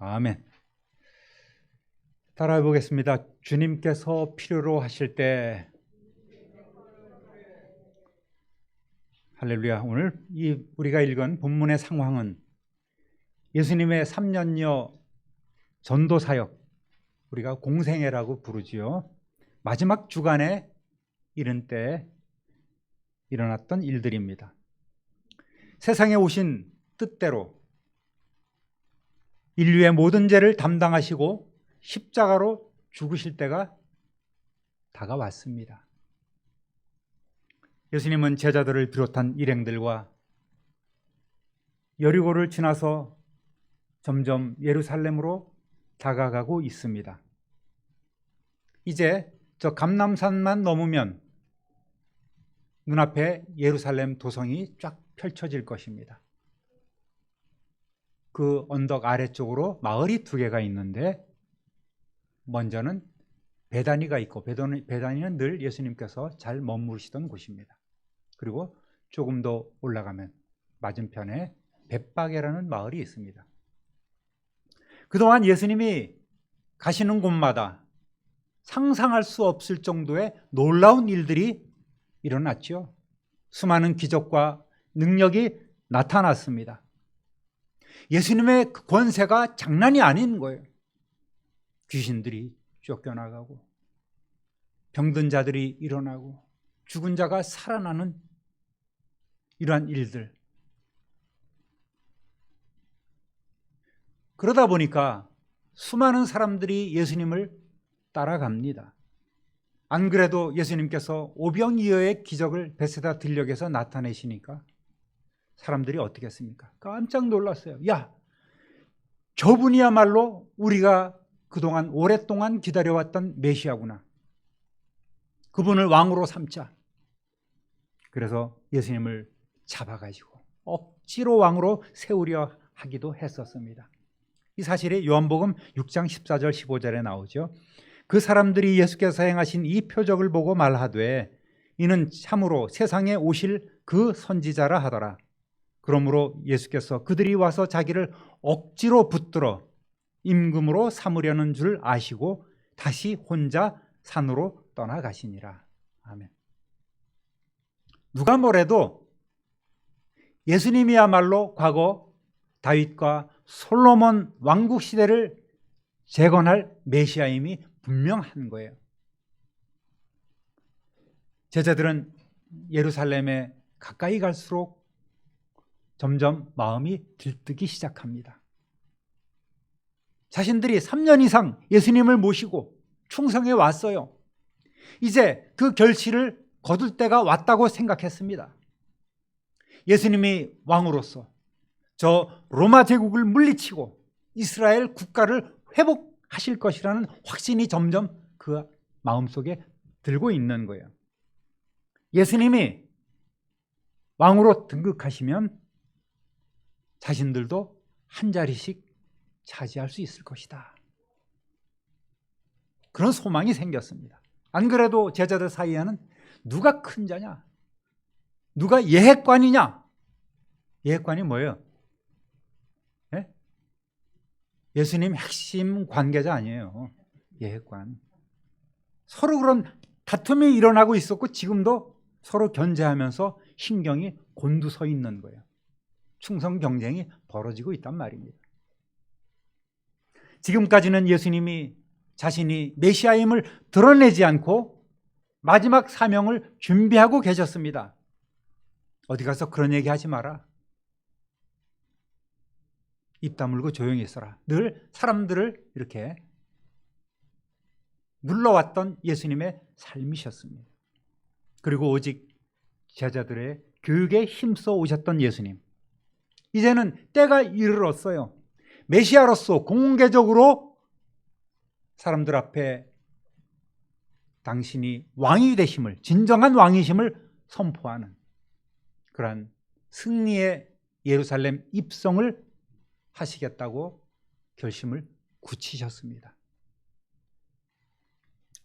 아멘. 따라해 보겠습니다. 주님께서 필요로 하실 때 할렐루야. 오늘 이 우리가 읽은 본문의 상황은 예수님의 3년여 전도 사역 우리가 공생애라고 부르지요. 마지막 주간에 이른 때 일어났던 일들입니다. 세상에 오신 뜻대로 인류의 모든 죄를 담당하시고 십자가로 죽으실 때가 다가왔습니다. 예수님은 제자들을 비롯한 일행들과 여리고를 지나서 점점 예루살렘으로 다가가고 있습니다. 이제 저 감남산만 넘으면 눈앞에 예루살렘 도성이 쫙 펼쳐질 것입니다. 그 언덕 아래쪽으로 마을이 두 개가 있는데 먼저는 베다니가 있고 베다니, 베다니는 늘 예수님께서 잘 머무르시던 곳입니다. 그리고 조금 더 올라가면 맞은편에 벳바게라는 마을이 있습니다. 그동안 예수님이 가시는 곳마다 상상할 수 없을 정도의 놀라운 일들이 일어났죠. 수많은 기적과 능력이 나타났습니다. 예수님의 그 권세가 장난이 아닌 거예요. 귀신들이 쫓겨나가고 병든 자들이 일어나고 죽은 자가 살아나는 이러한 일들. 그러다 보니까 수많은 사람들이 예수님을 따라갑니다. 안 그래도 예수님께서 오병이어의 기적을 베세다 들녘에서 나타내시니까 사람들이 어떻게 했습니까? 깜짝 놀랐어요. 야, 저분이야말로 우리가 그동안 오랫동안 기다려왔던 메시아구나. 그분을 왕으로 삼자. 그래서 예수님을 잡아가지고 억지로 왕으로 세우려 하기도 했었습니다. 이 사실이 요한복음 6장 14절 15절에 나오죠. 그 사람들이 예수께서 행하신 이 표적을 보고 말하되 이는 참으로 세상에 오실 그 선지자라 하더라. 그러므로 예수께서 그들이 와서 자기를 억지로 붙들어 임금으로 삼으려는 줄 아시고 다시 혼자 산으로 떠나가시니라. 아멘. 누가 뭐래도 예수님이야말로 과거 다윗과 솔로몬 왕국 시대를 재건할 메시아임이 분명한 거예요. 제자들은 예루살렘에 가까이 갈수록 점점 마음이 들뜨기 시작합니다. 자신들이 3년 이상 예수님을 모시고 충성해 왔어요. 이제 그 결실을 거둘 때가 왔다고 생각했습니다. 예수님이 왕으로서 저 로마 제국을 물리치고 이스라엘 국가를 회복하실 것이라는 확신이 점점 그 마음속에 들고 있는 거예요. 예수님이 왕으로 등극하시면 자신들도 한 자리씩 차지할 수 있을 것이다. 그런 소망이 생겼습니다. 안 그래도 제자들 사이에는 누가 큰 자냐? 누가 예핵관이냐? 예핵관이 뭐예요? 예? 예수님 핵심 관계자 아니에요. 예핵관. 서로 그런 다툼이 일어나고 있었고 지금도 서로 견제하면서 신경이 곤두서 있는 거예요. 충성 경쟁이 벌어지고 있단 말입니다. 지금까지는 예수님이 자신이 메시아임을 드러내지 않고 마지막 사명을 준비하고 계셨습니다. 어디 가서 그런 얘기 하지 마라. 입 다물고 조용히 있어라. 늘 사람들을 이렇게 눌러왔던 예수님의 삶이셨습니다. 그리고 오직 제자들의 교육에 힘써 오셨던 예수님. 이제는 때가 이르렀어요. 메시아로서 공개적으로 사람들 앞에 당신이 왕이 되심을, 진정한 왕이심을 선포하는 그러한 승리의 예루살렘 입성을 하시겠다고 결심을 굳히셨습니다.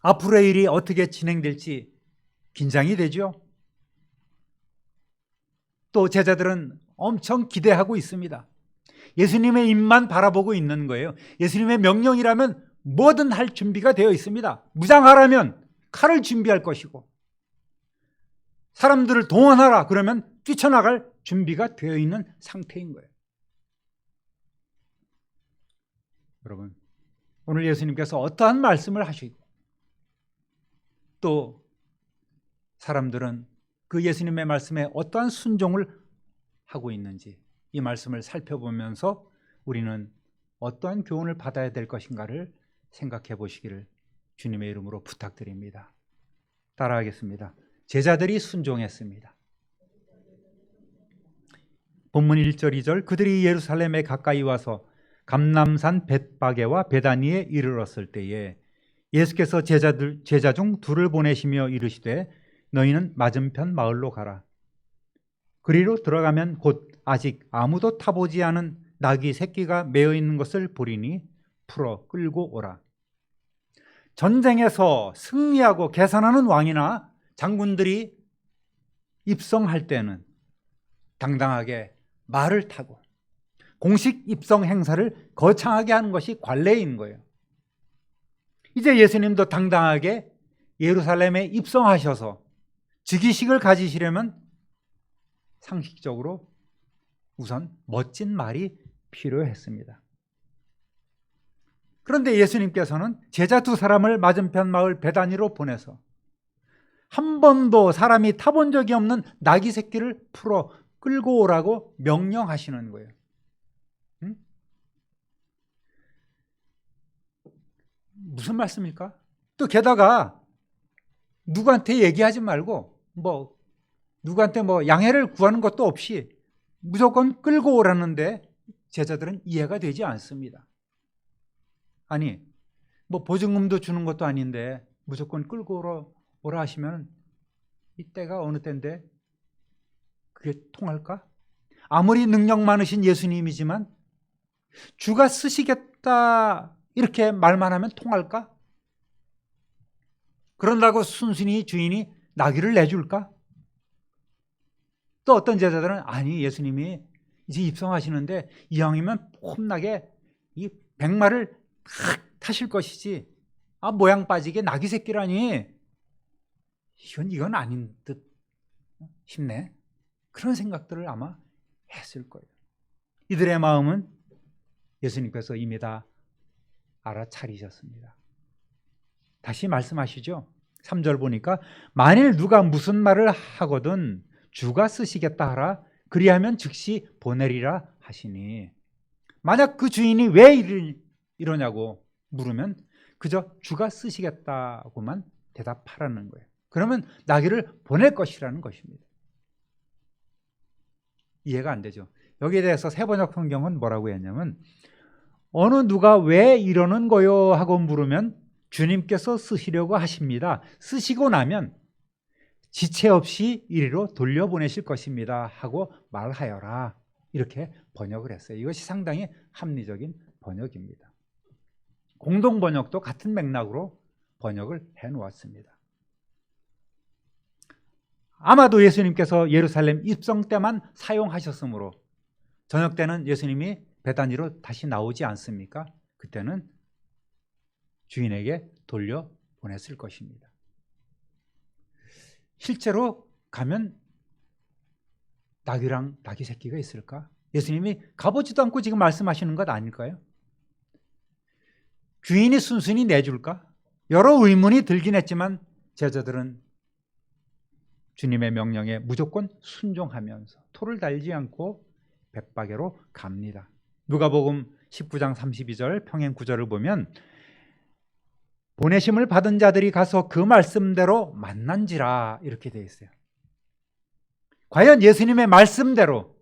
앞으로의 일이 어떻게 진행될지 긴장이 되죠. 또 제자들은 엄청 기대하고 있습니다. 예수님의 입만 바라보고 있는 거예요. 예수님의 명령이라면 뭐든 할 준비가 되어 있습니다. 무장하라면 칼을 준비할 것이고 사람들을 동원하라 그러면 뛰쳐나갈 준비가 되어 있는 상태인 거예요. 여러분, 오늘 예수님께서 어떠한 말씀을 하시고 또 사람들은 그 예수님의 말씀에 어떠한 순종을 하고 있는지 이 말씀을 살펴보면서 우리는 어떠한 교훈을 받아야 될 것인가를 생각해 보시기를 주님의 이름으로 부탁드립니다. 따라하겠습니다. 제자들이 순종했습니다. 본문 1절 2절 그들이 예루살렘에 가까이 와서 감남산 벳바게와 베다니에 이르렀을 때에 예수께서 제자들 제자 중 둘을 보내시며 이르시되 너희는 맞은편 마을로 가라. 그리로 들어가면 곧 아직 아무도 타보지 않은 낙이 새끼가 매어 있는 것을 보리니 풀어 끌고 오라. 전쟁에서 승리하고 계산하는 왕이나 장군들이 입성할 때는 당당하게 말을 타고 공식 입성 행사를 거창하게 하는 것이 관례인 거예요. 이제 예수님도 당당하게 예루살렘에 입성하셔서 즉위식을 가지시려면 상식적으로 우선 멋진 말이 필요했습니다. 그런데 예수님께서는 제자 두 사람을 맞은편 마을 베다니로 보내서 한 번도 사람이 타본 적이 없는 나귀 새끼를 풀어 끌고 오라고 명령하시는 거예요. 응? 무슨 말씀입니까? 또 게다가 누구한테 얘기하지 말고 뭐 누구한테 뭐 양해를 구하는 것도 없이 무조건 끌고 오라는데 제자들은 이해가 되지 않습니다. 아니 뭐 보증금도 주는 것도 아닌데 무조건 끌고 오라, 오라 하시면 이때가 어느 때인데 그게 통할까? 아무리 능력 많으신 예수님이지만 주가 쓰시겠다 이렇게 말만 하면 통할까? 그런다고 순순히 주인이 나귀를 내줄까? 또 어떤 제자들은 아니 예수님이 이제 입성하시는데 이왕이면 폼나게 이 백마를 탁 타실 것이지. 아 모양 빠지게 나귀 새끼라니. 이건 이건 아닌 듯 싶네. 그런 생각들을 아마 했을 거예요. 이들의 마음은 예수님께서 이미 다 알아차리셨습니다. 다시 말씀하시죠. 3절 보니까 만일 누가 무슨 말을 하거든 주가 쓰시겠다 하라 그리하면 즉시 보내리라 하시니 만약 그 주인이 왜 이러냐고 물으면 그저 주가 쓰시겠다고만 대답하라는 거예요. 그러면 나귀를 보낼 것이라는 것입니다. 이해가 안 되죠. 여기에 대해서 세번역 성경은 뭐라고 했냐면 어느 누가 왜 이러는 거요 하고 물으면 주님께서 쓰시려고 하십니다. 쓰시고 나면 지체 없이 이리로 돌려보내실 것입니다. 하고 말하여라. 이렇게 번역을 했어요. 이것이 상당히 합리적인 번역입니다. 공동 번역도 같은 맥락으로 번역을 해 놓았습니다. 아마도 예수님께서 예루살렘 입성 때만 사용하셨으므로 저녁 때는 예수님이 베다니로 다시 나오지 않습니까? 그때는 주인에게 돌려 보냈을 것입니다. 실제로 가면 낙이랑 낙이 새끼가 있을까? 예수님이 가보지도 않고 지금 말씀하시는 것 아닐까요? 주인이 순순히 내줄까? 여러 의문이 들긴 했지만 제자들은 주님의 명령에 무조건 순종하면서 토를 달지 않고 백박에로 갑니다. 누가복음 19장 32절 평행 구절을 보면 보내심을 받은 자들이 가서 그 말씀대로 만난지라 이렇게 되어 있어요. 과연 예수님의 말씀대로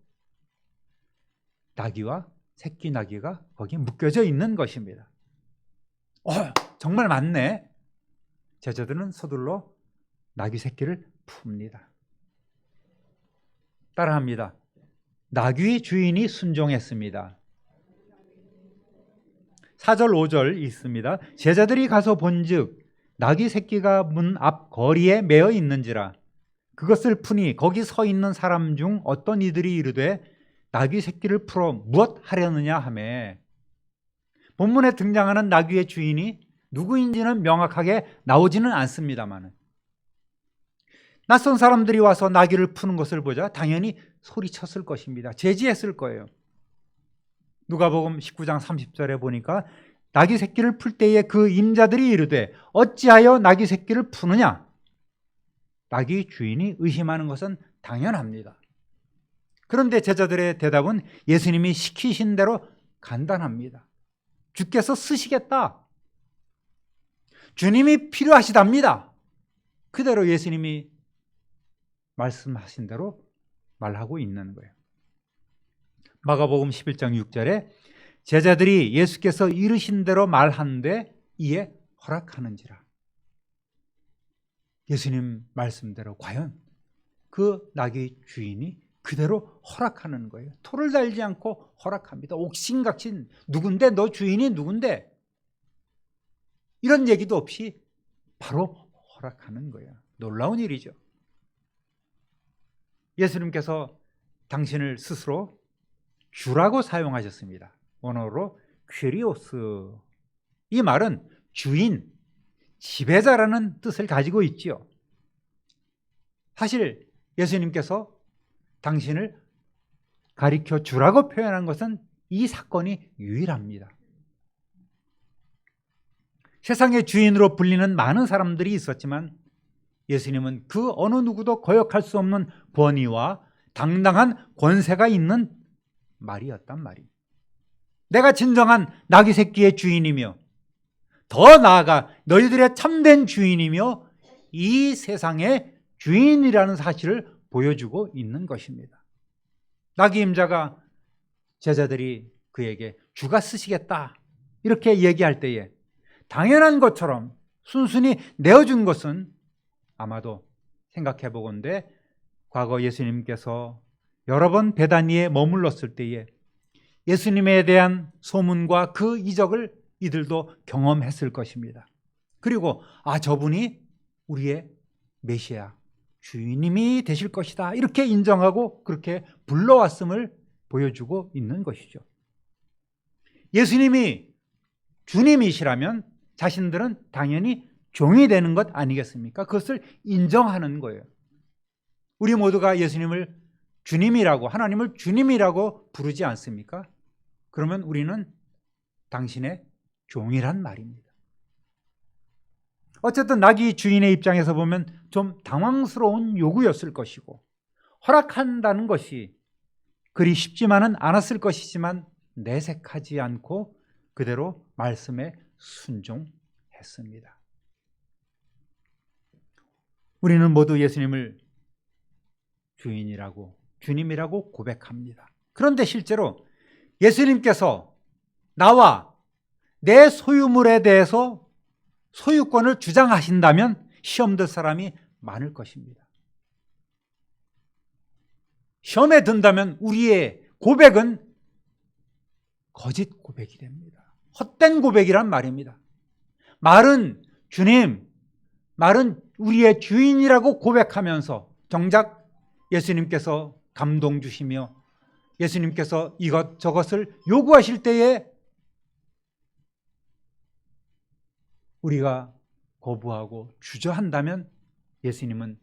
나귀와 새끼 나귀가 거기 묶여져 있는 것입니다. 어, 정말 맞네. 제자들은 서둘러 나귀 새끼를 풉니다. 따라합니다. 나귀 주인이 순종했습니다. 4절 5절 있습니다. 제자들이 가서 본즉 나귀 새끼가 문 앞 거리에 매어 있는지라 그것을 푸니 거기 서 있는 사람 중 어떤 이들이 이르되 나귀 새끼를 풀어 무엇 하려느냐 하매 본문에 등장하는 나귀의 주인이 누구인지는 명확하게 나오지는 않습니다만은 낯선 사람들이 와서 나귀를 푸는 것을 보자 당연히 소리쳤을 것입니다. 제지했을 거예요. 누가복음 19장 30절에 보니까 나귀 새끼를 풀 때에 그 임자들이 이르되 어찌하여 나귀 새끼를 푸느냐? 나귀 주인이 의심하는 것은 당연합니다. 그런데 제자들의 대답은 예수님이 시키신 대로 간단합니다. 주께서 쓰시겠다. 주님이 필요하시답니다. 그대로 예수님이 말씀하신 대로 말하고 있는 거예요. 마가복음 11장 6절에 제자들이 예수께서 이르신 대로 말하는데 이에 허락하는지라. 예수님 말씀대로 과연 그 낙의 주인이 그대로 허락하는 거예요. 토를 달지 않고 허락합니다. 옥신각신 누군데 너 주인이 누군데 이런 얘기도 없이 바로 허락하는 거예요. 놀라운 일이죠. 예수님께서 당신을 스스로 주라고 사용하셨습니다. 원어로 퀴리오스. 이 말은 주인, 지배자라는 뜻을 가지고 있지요. 사실 예수님께서 당신을 가리켜 주라고 표현한 것은 이 사건이 유일합니다. 세상의 주인으로 불리는 많은 사람들이 있었지만 예수님은 그 어느 누구도 거역할 수 없는 권위와 당당한 권세가 있는 말이었단 말이. 내가 진정한 나귀 새끼의 주인이며 더 나아가 너희들의 참된 주인이며 이 세상의 주인이라는 사실을 보여주고 있는 것입니다. 나귀 임자가 제자들이 그에게 주가 쓰시겠다 이렇게 얘기할 때에 당연한 것처럼 순순히 내어준 것은 아마도 생각해 보건대 과거 예수님께서 여러 번 베다니에 머물렀을 때에 예수님에 대한 소문과 그 이적을 이들도 경험했을 것입니다. 그리고 아 저분이 우리의 메시아 주인님이 되실 것이다 이렇게 인정하고 그렇게 불러왔음을 보여주고 있는 것이죠. 예수님이 주님이시라면 자신들은 당연히 종이 되는 것 아니겠습니까? 그것을 인정하는 거예요. 우리 모두가 예수님을 주님이라고 하나님을 주님이라고 부르지 않습니까? 그러면 우리는 당신의 종이란 말입니다. 어쨌든 나귀 주인의 입장에서 보면 좀 당황스러운 요구였을 것이고 허락한다는 것이 그리 쉽지만은 않았을 것이지만 내색하지 않고 그대로 말씀에 순종했습니다. 우리는 모두 예수님을 주인이라고 주님이라고 고백합니다. 그런데 실제로 예수님께서 나와 내 소유물에 대해서 소유권을 주장하신다면 시험 들 사람이 많을 것입니다. 시험에 든다면 우리의 고백은 거짓 고백이 됩니다. 헛된 고백이란 말입니다. 말은 주님, 말은 우리의 주인이라고 고백하면서 정작 예수님께서 감동 주시며 예수님께서 이것 저것을 요구하실 때에 우리가 거부하고 주저한다면 예수님은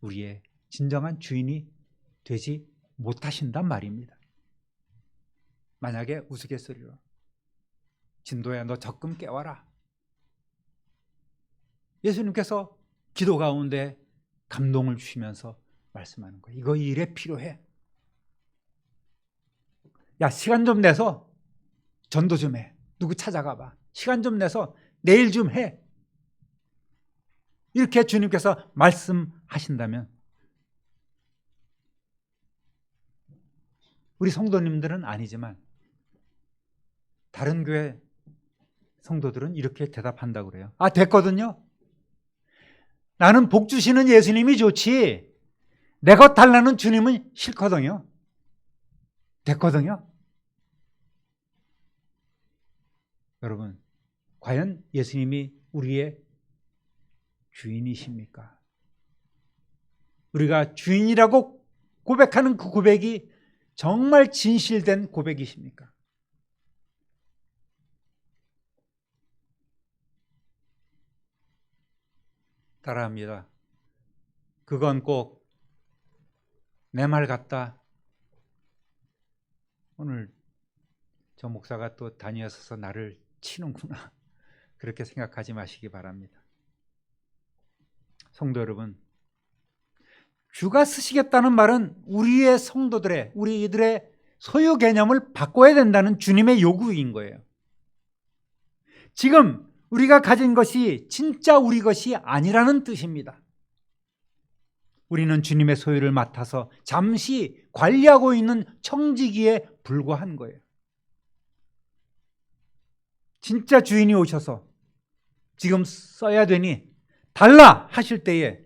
우리의 진정한 주인이 되지 못하신단 말입니다. 만약에 우스갯소리로 진도야 너 적금 깨워라. 예수님께서 기도 가운데 감동을 주시면서 말씀하는 거예요. 이거 일에 필요해. 야, 시간 좀 내서 전도 좀 해. 누구 찾아가 봐. 시간 좀 내서 내일 좀 해. 이렇게 주님께서 말씀하신다면 우리 성도님들은 아니지만 다른 교회 성도들은 이렇게 대답한다고 그래요. 아, 됐거든요. 나는 복 주시는 예수님이 좋지. 내것 달라는 주님은 싫거든요. 됐거든요. 여러분, 과연 예수님이 우리의 주인이십니까? 우리가 주인이라고 고백하는 그 고백이 정말 진실된 고백이십니까? 따라합니다. 그건 꼭 내 말 같다. 오늘 저 목사가 또 다니어서 나를 치는구나. 그렇게 생각하지 마시기 바랍니다. 성도 여러분, 주가 쓰시겠다는 말은 우리의 성도들의, 우리들의 소유 개념을 바꿔야 된다는 주님의 요구인 거예요. 지금 우리가 가진 것이 진짜 우리 것이 아니라는 뜻입니다. 우리는 주님의 소유를 맡아서 잠시 관리하고 있는 청지기에 불과한 거예요. 진짜 주인이 오셔서 지금 써야 되니 달라 하실 때에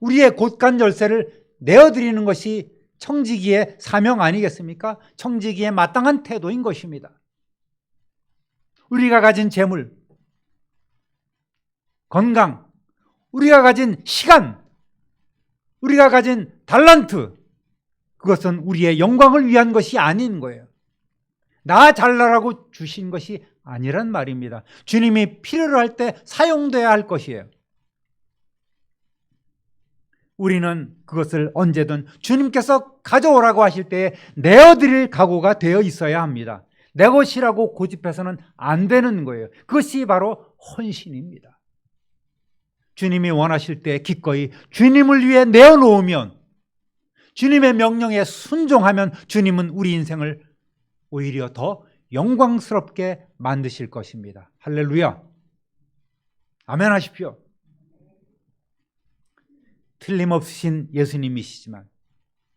우리의 곳간 열쇠를 내어드리는 것이 청지기의 사명 아니겠습니까? 청지기의 마땅한 태도인 것입니다. 우리가 가진 재물, 건강, 우리가 가진 시간, 우리가 가진 달란트, 그것은 우리의 영광을 위한 것이 아닌 거예요. 나 잘나라고 주신 것이 아니란 말입니다. 주님이 필요로 할 때 사용돼야 할 것이에요. 우리는 그것을 언제든 주님께서 가져오라고 하실 때에 내어드릴 각오가 되어 있어야 합니다. 내 것이라고 고집해서는 안 되는 거예요. 그것이 바로 헌신입니다. 주님이 원하실 때 기꺼이 주님을 위해 내어놓으면 주님의 명령에 순종하면 주님은 우리 인생을 오히려 더 영광스럽게 만드실 것입니다. 할렐루야. 아멘 하십시오. 틀림없으신 예수님이시지만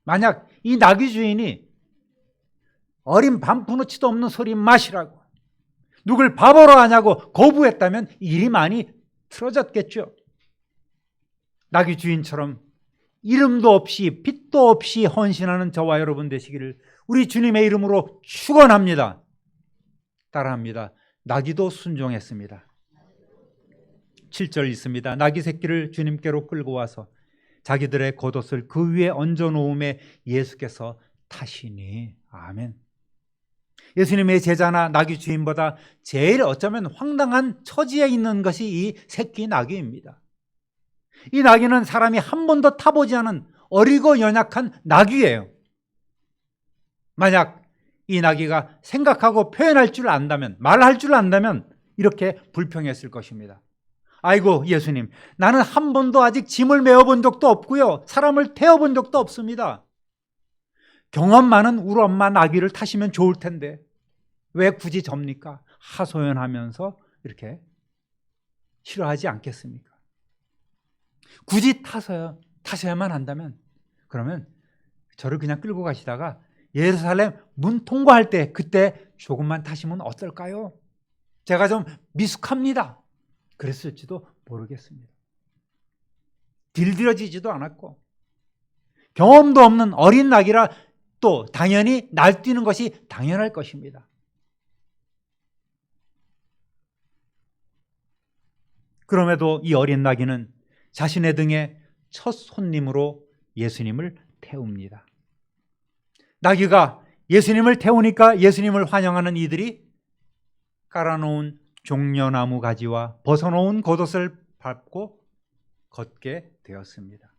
만약 이 나귀 주인이 어린 반푸너치도 없는 소리 마시라고 누굴 바보로 하냐고 거부했다면 일이 많이 틀어졌겠죠. 나귀 주인처럼 이름도 없이 빛도 없이 헌신하는 저와 여러분 되시기를 우리 주님의 이름으로 축원합니다. 따라합니다. 나귀도 순종했습니다. 7절 있습니다. 나귀 새끼를 주님께로 끌고 와서 자기들의 겉옷을 그 위에 얹어 놓음에 예수께서 타시니 아멘. 예수님의 제자나 나귀 주인보다 제일 어쩌면 황당한 처지에 있는 것이 이 새끼 나귀입니다. 이 나귀는 사람이 한 번도 타보지 않은 어리고 연약한 나귀예요. 만약 이 나귀가 생각하고 표현할 줄 안다면, 말할 줄 안다면 이렇게 불평했을 것입니다. 아이고, 예수님, 나는 한 번도 아직 짐을 메어본 적도 없고요. 사람을 태워본 적도 없습니다. 경험 많은 우리 엄마 나귀를 타시면 좋을 텐데, 왜 굳이 접니까? 하소연하면서 이렇게 싫어하지 않겠습니까? 굳이 타서요, 타셔야만 한다면, 그러면 저를 그냥 끌고 가시다가 예루살렘 문 통과할 때 그때 조금만 타시면 어떨까요? 제가 좀 미숙합니다. 그랬을지도 모르겠습니다. 딜들어지지도 않았고 경험도 없는 어린 낙이라 또 당연히 날뛰는 것이 당연할 것입니다. 그럼에도 이 어린 나귀는 자신의 등에 첫 손님으로 예수님을 태웁니다. 나귀가 예수님을 태우니까 예수님을 환영하는 이들이 깔아놓은 종려나무 가지와 벗어놓은 겉옷을 밟고 걷게 되었습니다.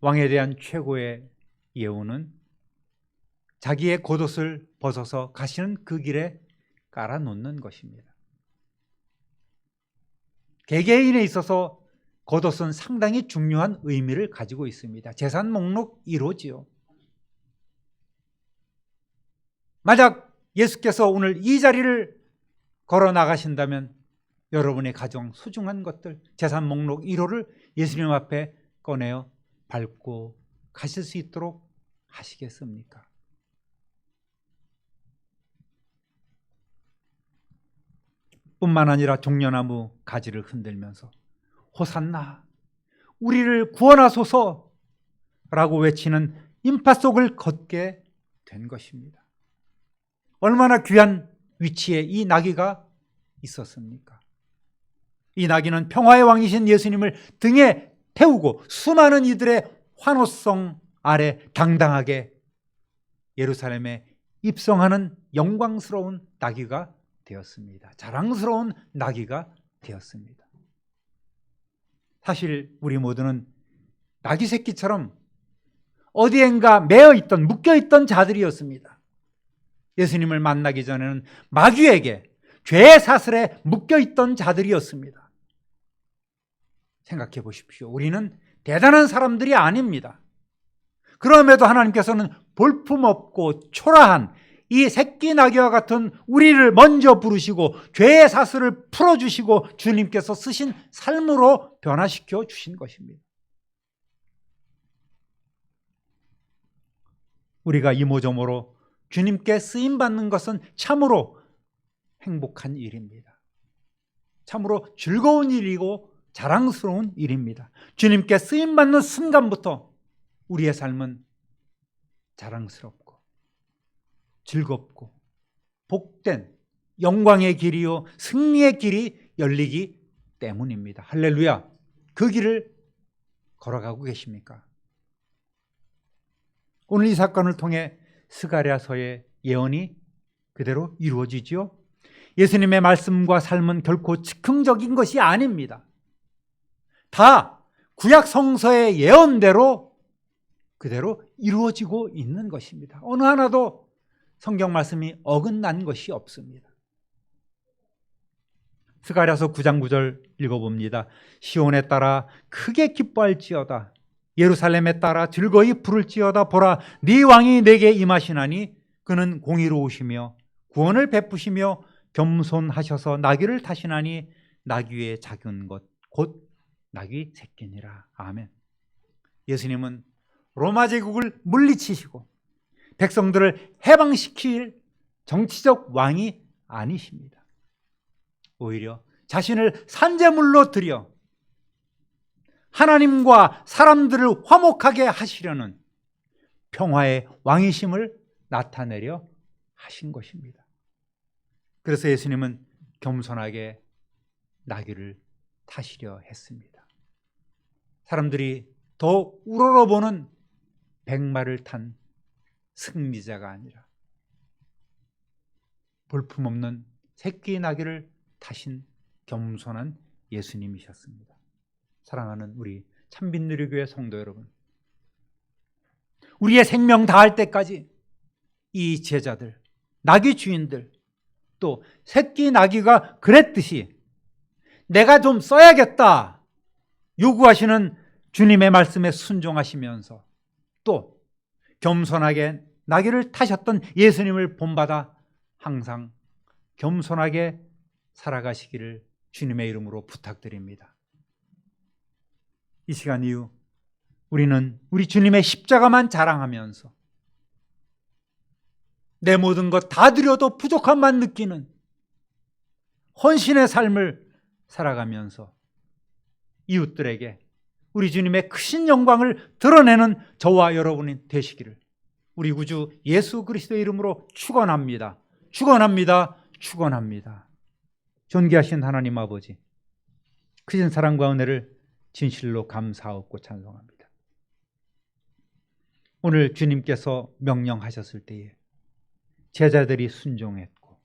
왕에 대한 최고의 예우는 자기의 겉옷을 벗어서 가시는 그 길에 깔아놓는 것입니다. 개개인에 있어서 겉옷은 상당히 중요한 의미를 가지고 있습니다. 재산 목록 1호지요. 만약 예수께서 오늘 이 자리를 걸어 나가신다면 여러분의 가정 소중한 것들 재산 목록 1호를 예수님 앞에 꺼내어 밟고 가실 수 있도록 하시겠습니까? 뿐만 아니라 종려나무 가지를 흔들면서 호산나 우리를 구원하소서 라고 외치는 인파 속을 걷게 된 것입니다. 얼마나 귀한 위치에 이 나귀가 있었습니까? 이 나귀는 평화의 왕이신 예수님을 등에 태우고 수많은 이들의 환호성 아래 당당하게 예루살렘에 입성하는 영광스러운 나귀가 되었습니다. 자랑스러운 나귀가 되었습니다. 사실 우리 모두는 나귀 새끼처럼 어디엔가 매어 있던 묶여 있던 자들이었습니다. 예수님을 만나기 전에는 마귀에게 죄의 사슬에 묶여 있던 자들이었습니다. 생각해 보십시오. 우리는 대단한 사람들이 아닙니다. 그럼에도 하나님께서는 볼품없고 초라한 이 새끼 나귀와 같은 우리를 먼저 부르시고 죄의 사슬을 풀어주시고 주님께서 쓰신 삶으로 변화시켜 주신 것입니다. 우리가 이모저모로 주님께 쓰임 받는 것은 참으로 행복한 일입니다. 참으로 즐거운 일이고 자랑스러운 일입니다. 주님께 쓰임 받는 순간부터 우리의 삶은 자랑스럽고 즐겁고 복된 영광의 길이요 승리의 길이 열리기 때문입니다. 할렐루야. 그 길을 걸어가고 계십니까? 오늘 이 사건을 통해 스가랴서의 예언이 그대로 이루어지지요. 예수님의 말씀과 삶은 결코 즉흥적인 것이 아닙니다. 다 구약 성서의 예언대로 그대로 이루어지고 있는 것입니다. 어느 하나도 성경 말씀이 어긋난 것이 없습니다. 스가랴서 9장 9절 읽어봅니다. 시온에 따라 크게 기뻐할지어다. 예루살렘에 따라 즐거이 부를지어다 보라 네 왕이 내게 임하시나니 그는 공의로우시며 구원을 베푸시며 겸손하셔서 나귀를 타시나니 나귀의 작은 것 곧 나귀 새끼니라 아멘. 예수님은 로마 제국을 물리치시고 백성들을 해방시킬 정치적 왕이 아니십니다. 오히려 자신을 산재물로 드려 하나님과 사람들을 화목하게 하시려는 평화의 왕이심을 나타내려 하신 것입니다. 그래서 예수님은 겸손하게 나귀를 타시려 했습니다. 사람들이 더 우러러보는 백마를 탄 승리자가 아니라 볼품없는 새끼 나귀를 타신 겸손한 예수님이셨습니다. 사랑하는 우리 참빛누리교회 성도 여러분, 우리의 생명 다할 때까지 이 제자들, 나귀 주인들, 또 새끼 나귀가 그랬듯이 내가 좀 써야겠다 요구하시는 주님의 말씀에 순종하시면서 또 겸손하게 나귀를 타셨던 예수님을 본받아 항상 겸손하게 살아가시기를 주님의 이름으로 부탁드립니다. 이 시간 이후 우리는 우리 주님의 십자가만 자랑하면서 내 모든 것 다 드려도 부족함만 느끼는 헌신의 삶을 살아가면서 이웃들에게 우리 주님의 크신 영광을 드러내는 저와 여러분이 되시기를 우리 구주 예수 그리스도의 이름으로 축원합니다. 축원합니다. 축원합니다. 존귀하신 하나님 아버지 크신 사랑과 은혜를 진실로 감사하고 찬송합니다. 오늘 주님께서 명령하셨을 때에 제자들이 순종했고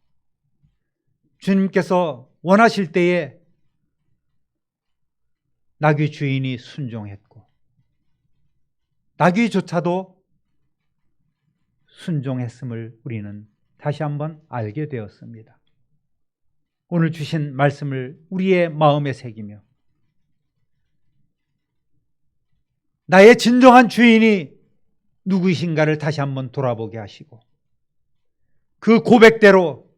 주님께서 원하실 때에 나귀 주인이 순종했고 나귀조차도 순종했음을 우리는 다시 한번 알게 되었습니다. 오늘 주신 말씀을 우리의 마음에 새기며 나의 진정한 주인이 누구이신가를 다시 한번 돌아보게 하시고 그 고백대로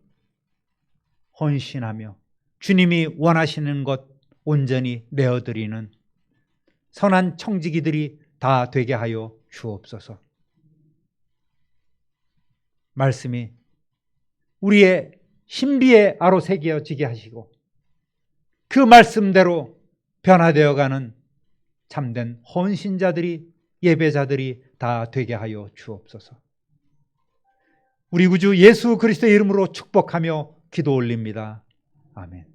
헌신하며 주님이 원하시는 것 온전히 내어드리는 선한 청지기들이 다 되게 하여 주옵소서. 말씀이 우리의 신비의 아로 새겨지게 하시고 그 말씀대로 변화되어가는 참된 헌신자들이 예배자들이 다 되게 하여 주옵소서. 우리 구주 예수 그리스도의 이름으로 축복하며 기도 올립니다. 아멘.